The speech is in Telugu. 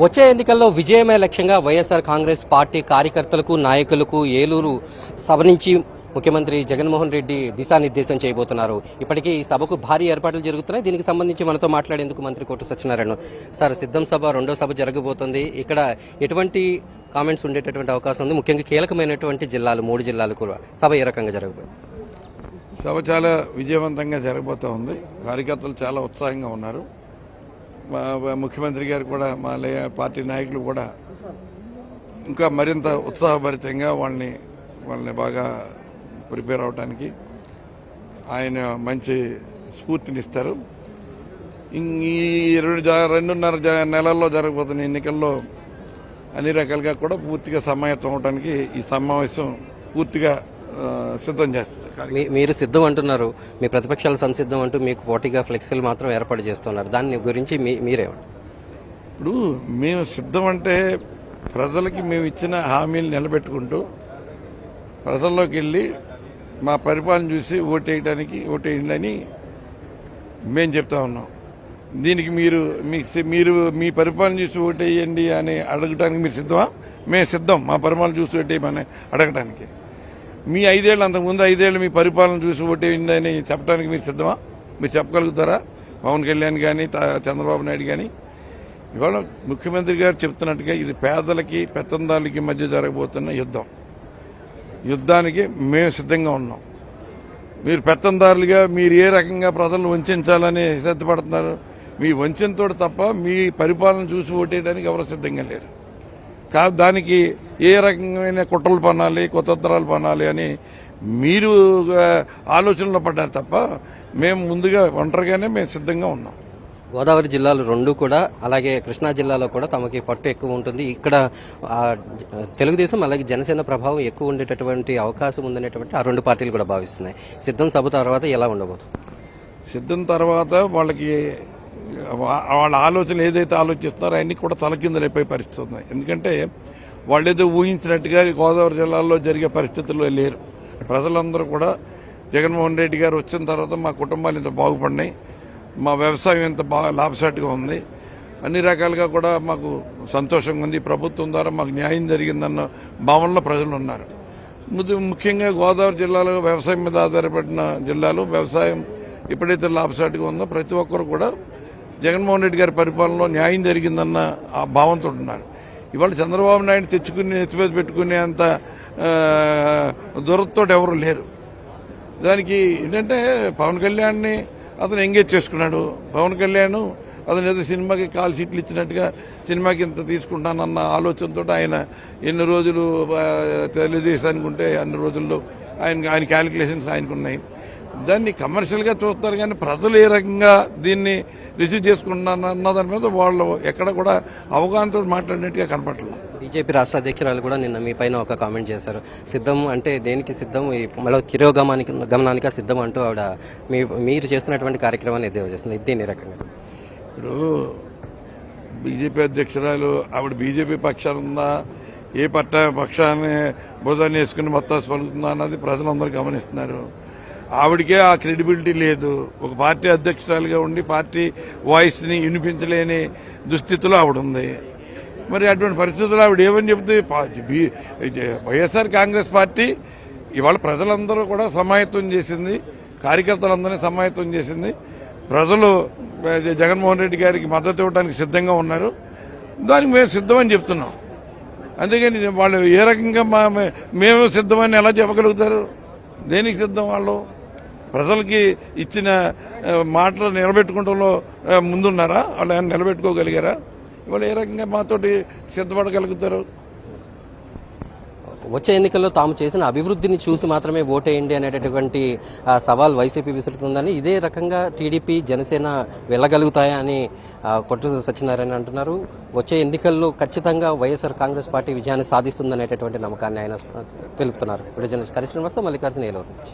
వచ్చే ఎన్నికల్లో విజయమే లక్ష్యంగా వైఎస్ఆర్ కాంగ్రెస్ పార్టీ కార్యకర్తలకు నాయకులకు ఏలూరు సభ నుంచి ముఖ్యమంత్రి జగన్మోహన్ రెడ్డి దిశానిర్దేశం చేయబోతున్నారు. ఇప్పటికీ ఈ సభకు భారీ ఏర్పాట్లు జరుగుతున్నాయి. దీనికి సంబంధించి మనతో మాట్లాడేందుకు మంత్రి కోట సత్యనారాయణ. సార్ సిద్ధం సభ రెండో సభ జరగబోతుంది. ఇక్కడ ఎటువంటి కామెంట్స్ ఉండేటటువంటి అవకాశం ఉంది? ముఖ్యంగా కీలకమైనటువంటి జిల్లాలు మూడు జిల్లాలు కూడా సభ ఏ రకంగా జరగబోతుంది? సభ చాలా విజయవంతంగా జరగబోతూ ఉంది కార్యకర్తలు చాలా ఉత్సాహంగా ఉన్నారు. ముఖ్యమంత్రి గారు కూడా మా లే- పార్టీ నాయకులు కూడా ఇంకా మరింత ఉత్సాహభరితంగా వాళ్ళని వాళ్ళని బాగా ప్రిపేర్ అవడానికి ఆయన మంచి స్ఫూర్తినిస్తారు. ఇం- ఈ రెండు రెండున్నర నెలల్లో జరగబోతున్న ఎన్నికల్లో అన్ని రకాలుగా కూడా పూర్తిగా సమాయత్తం అవడానికి ఈ సమావేశం పూర్తిగా సిద్ధం చేస్తారు మీ- మీరు సిద్ధం అంటున్నారు. మీ ప్రతిపక్షాలు సంసిద్ధం అంటూ మీకు పోటీగా ఫ్లెక్సీలు మాత్రం ఏర్పాటు చేస్తున్నారు. దాని గురించి మీ మీరేమంటారు? ఇప్పుడు మేము సిద్ధం అంటే ప్రజలకి మేము ఇచ్చిన హామీలు నిలబెట్టుకుంటూ ప్రజల్లోకి వెళ్ళి మా పరిపాలన చూసి ఓటేయడానికి ఓటేయండి అని మేము చెప్తా ఉన్నాం. దీనికి మీరు సి- మీరు మీ పరిపాలన చూసి ఓటేయండి అని అడగటానికి మీరు సిద్ధమా? మేము సిద్ధం. మా పరిపాలన చూసి ఓటేయమని అడగటానికి. మీ ఐదేళ్ళు అంతకుముందు ఐదేళ్ళు మీ పరిపాలన చూసి ఓటేయండి చెప్పడానికి మీరు సిద్ధమా? మీరు చెప్పగలుగుతారా? పవన్ కళ్యాణ్ కానీ తా- చంద్రబాబు నాయుడు కానీ ఇవాళ ముఖ్యమంత్రి గారు చెప్తున్నట్టుగా ఇది పేదలకి పెత్తందాలకి మధ్య జరగబోతున్న యుద్ధం. యుద్ధానికి మేము సిద్ధంగా ఉన్నాం. మీరు పెత్తందారులుగా మీరు ఏ రకంగా ప్రజలను వంచాలని సిద్ధపడుతున్నారు? మీ వంచంతో తప్ప మీ పరిపాలన చూసి ఓటేయడానికి ఎవరు సిద్ధంగా లేరు. కా దానికి ఏ రకమైన కుట్రలు పనాలి కుతంత్రాలు పనాలి అని మీరు ఆలోచనలో పడ్డారు తప్ప మేము ముందుగా ఒంటరిగానే మేము సిద్ధంగా ఉన్నాం. గోదావరి జిల్లాలు రెండు కూడా అలాగే కృష్ణా జిల్లాలో కూడా తమకి పట్టు ఎక్కువ ఉంటుంది. ఇక్కడ తెలుగుదేశం అలాగే జనసేన ప్రభావం ఎక్కువ ఉండేటటువంటి అవకాశం ఉందనేటువంటి ఆ రెండు పార్టీలు కూడా భావిస్తున్నాయి. సిద్ధం సభ తర్వాత ఎలా ఉండబోతుంది? సిద్ధం తర్వాత వాళ్ళకి వాళ్ళ ఆలోచనలు ఏదైతే ఆలోచిస్తున్నారో అన్నీ కూడా తలకిందలైపోయే పరిస్థితి ఉన్నాయి ఎందుకంటే వాళ్ళు ఏదో ఊహించినట్టుగా గోదావరి జిల్లాలో జరిగే పరిస్థితుల్లో లేరు. ప్రజలందరూ కూడా జగన్మోహన్ రెడ్డి గారు వచ్చిన తర్వాత మా కుటుంబాలు ఇంత బాగుపడినాయి. మా వ్యవసాయం ఎంత బాగా లాభసాటిగా ఉంది. అన్ని రకాలుగా కూడా మాకు సంతోషంగా ఉంది. ప్రభుత్వం ద్వారా మాకు న్యాయం జరిగిందన్న భావనలో ప్రజలు ఉన్నారు. ముఖ్యంగా గోదావరి జిల్లాలో వ్యవసాయం మీద ఆధారపడిన జిల్లాలు వ్యవసాయం ఎప్పుడైతే లాభసాటిగా ఉందో ప్రతి ఒక్కరు కూడా జగన్మోహన్ రెడ్డి గారి పరిపాలనలో న్యాయం జరిగిందన్న ఆ భావంతో ఉన్నారు. ఇవాళ చంద్రబాబు నాయుడు తెచ్చుకుని ఎత్తిమీద పెట్టుకునే అంత దూరతో ఎవరు లేరు. దానికి ఏంటంటే పవన్ కళ్యాణ్ని అతను ఎంగేజ్ చేసుకున్నాడు. పవన్ కళ్యాణ్ అతను ఏదో సినిమాకి కాల్ సీట్లు ఇచ్చినట్టుగా సినిమాకి ఇంత తీసుకుంటానన్న ఆలోచనతో ఆయన ఎన్ని రోజులు ఆ, తెలుగుదేశానికి ఉంటే అన్ని రోజుల్లో ఆయన ఆయన క్యాలిక్యులేషన్స్ ఆయనకు ఉన్నాయి దాన్ని కమర్షియల్గా చూస్తారు కానీ ప్రజలు ఏ రకంగా దీన్ని రిసీవ్ చేసుకుంటున్నారు అన్న దాని మీద వాళ్ళు ఎక్కడ కూడా అవగాహనతో మాట్లాడినట్టుగా కనపడలేదు బీజేపీ రాష్ట్ర అధ్యక్షురాలు కూడా నిన్న మీ పైన ఒక కామెంట్ చేశారు. సిద్ధం అంటే దేనికి సిద్ధం? ఈ మళ్ళీ తిరోగమానికి గమనానికి సిద్ధం అంటూ ఆవిడ మీ మీరు చేస్తున్నటువంటి కార్యక్రమాన్ని ఎద్దేవా చేస్తుంది. దీని రకంగా? ఇప్పుడు బీజేపీ అధ్యక్షురాలు ఆవిడ బీజేపీ పక్షాన ఉందా? ఏ పట్ట పక్షాన్ని బుధాన్ని వేసుకుని మొత్తం పలుకుతుందా అన్నది ప్రజలందరూ గమనిస్తున్నారు. ఆవిడకే ఆ క్రెడిబిలిటీ లేదు. ఒక పార్టీ అధ్యక్షురాలుగా ఉండి పార్టీ వాయిస్ని వినిపించలేని దుస్థితిలో ఆవిడ ఉంది మరి అటువంటి పరిస్థితుల్లో ఆవిడ ఏమని చెబుతుంది? వైఎస్ఆర్ కాంగ్రెస్ పార్టీ ఇవాళ ప్రజలందరూ కూడా సమాయత్తం చేసింది. కార్యకర్తలందరినీ సమాయత్తం చేసింది. ప్రజలు జగన్మోహన్ రెడ్డి గారికి మద్దతు ఇవ్వడానికి సిద్ధంగా ఉన్నారు. దానికి మేము సిద్ధమని చెప్తున్నాం. అందుకని వాళ్ళు ఏ రకంగా మా మేము సిద్ధమని ఎలా చెప్పగలుగుతారు? దేనికి సిద్ధం వాళ్ళు? ప్రజలకి ఇచ్చిన మాటలు నిలబెట్టుకోవడంలో ముందున్నారా? వాళ్ళు ఏమైనా నిలబెట్టుకోగలిగారా? ఇవాళ ఏ రకంగా మాతోటి సిద్ధపడగలుగుతారు? వచ్చే ఎన్నికల్లో తాము చేసిన అభివృద్ధిని చూసి మాత్రమే ఓటేయండి అనేటటువంటి సవాల్ వైసీపీ విసురుతుందని ఇదే రకంగా టీడీపీ జనసేన వెళ్ళగలుగుతాయా అని కొట్టు సత్యనారాయణ అంటున్నారు. వచ్చే ఎన్నికల్లో ఖచ్చితంగా వైఎస్ఆర్ కాంగ్రెస్ పార్టీ విజయాన్ని సాధిస్తుందనేటటువంటి నమ్మకాన్ని ఆయన తెలుపుతున్నారు. విడుదల కరిశ్రమస్తో మల్లికార్జున ఏలూరు నుంచి.